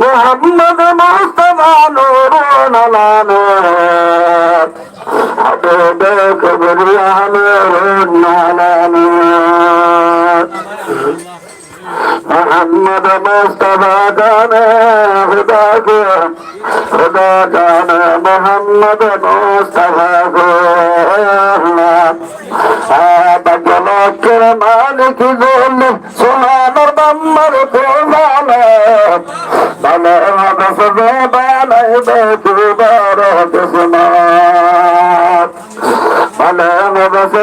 মোহাম্মদ মুস্তফা নূরুন আলানূর হাবিবে কিবরিয়া নূরুন আলানূর মোহাম্মদ মুস্তফা জানে খোদা কো খোদা জানে মোহাম্মদ মুস্তফা কো হকের মালিক গোল সোনানোর বাম্মার কোরবান। ভালো মানে হাদস বানাই দে দুবার দুসমান ভালো হাদস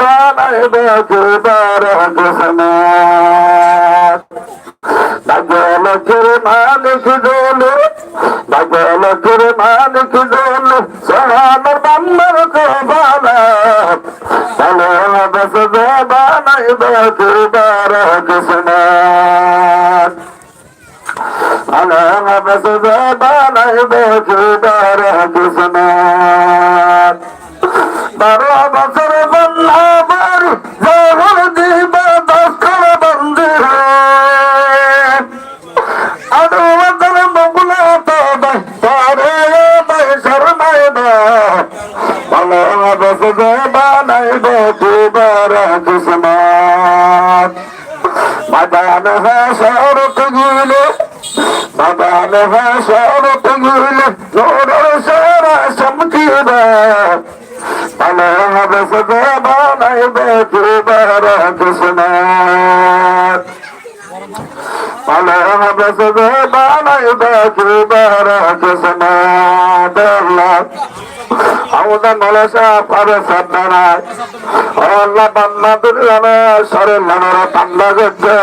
বানাই দে দুবার দুসমান ভাগ্যলকের মালিক গোল ভাগ্যলকের মালিক গোল সোনানোর বাম্মার কোরবান। بلا بصد بلا بيت بارك سمات على بسد بانا بك دار جسمان برا بسر سلام بس زباني بكبر جسمات مدانها شعرك جيلي مدانها شعرك আমাদের মালাসা পারে সাবধানায় আল্লাহ বান্না দুর্গানা সরে লানারা বান্না করছে।